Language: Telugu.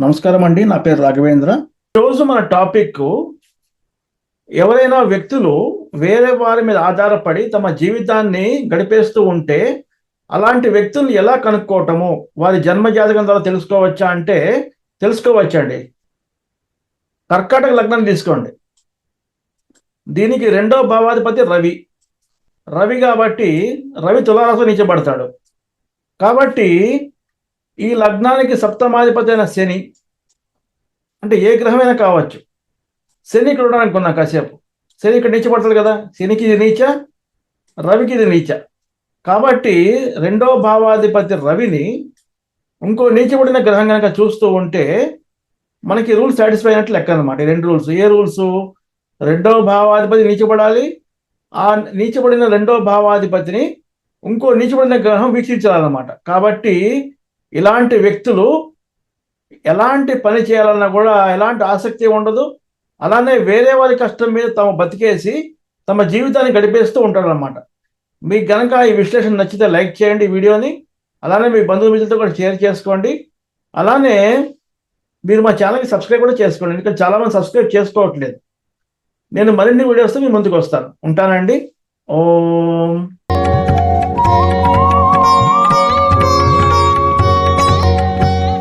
నమస్కారం అండి నా పేరు రాఘవేంద్ర. ఈరోజు మన టాపిక్ ఎవరైనా వ్యక్తులు వేరే వారి మీద ఆధారపడి తమ జీవితాన్ని గడిపేస్తూ ఉంటే అలాంటి వ్యక్తుల్ని ఎలా కనుక్కోవటము వారి జన్మ జాతకం ద్వారా తెలుసుకోవచ్చా అంటే తెలుసుకోవచ్చండి. కర్కాటక లగ్నం తీసుకోండి. దీనికి రెండో భావాధిపతి రవి. రవి కాబట్టి రవి తులారాశి నిచ్చబడతాడు కాబట్టి ఈ లగ్నానికి సప్తమాధిపతి అయిన శని అంటే ఏ గ్రహమైనా కావచ్చు. శని ఇక్కడ ఉండడానికి ఉన్నా కాసేపు. శని ఇక్కడ నీచపడతాడు కదా. శనికి ఇది నీచ రవికి ఇది నీచ. కాబట్టి రెండో భావాధిపతి రవిని ఇంకో నీచబడిన గ్రహం కనుక చూస్తూ ఉంటే మనకి రూల్ సాటిస్ఫై అయినట్లు లెక్క అనమాట రెండు రూల్స్. ఏ రూల్స్? రెండో భావాధిపతి నీచబడాలి ఆ నీచబడిన రెండో భావాధిపతిని ఇంకో నీచబడిన గ్రహం వీక్షించాలన్నమాట. కాబట్టి ఇలాంటి వ్యక్తులు ఎలాంటి పని చేయాలన్నా కూడా ఎలాంటి ఆసక్తి ఉండదు. అలానే వేరే వారి కష్టం మీద తమ బతికేసి తమ జీవితాన్ని గడిపేస్తూ ఉంటారనమాట మీకు గనక ఈ విశ్లేషణ నచ్చితే లైక్ చేయండి ఈ వీడియోని. అలానే మీ బంధుమిత్రులతో కూడా షేర్ చేసుకోండి. అలానే మీరు మా ఛానల్కి సబ్స్క్రైబ్ కూడా చేసుకోండి. ఎందుకంటే చాలామంది సబ్స్క్రైబ్ చేసుకోవట్లేదు. నేను మరిన్ని వీడియోస్తో మీ ముందుకు వస్తాను. ఉంటానండి. ఓం.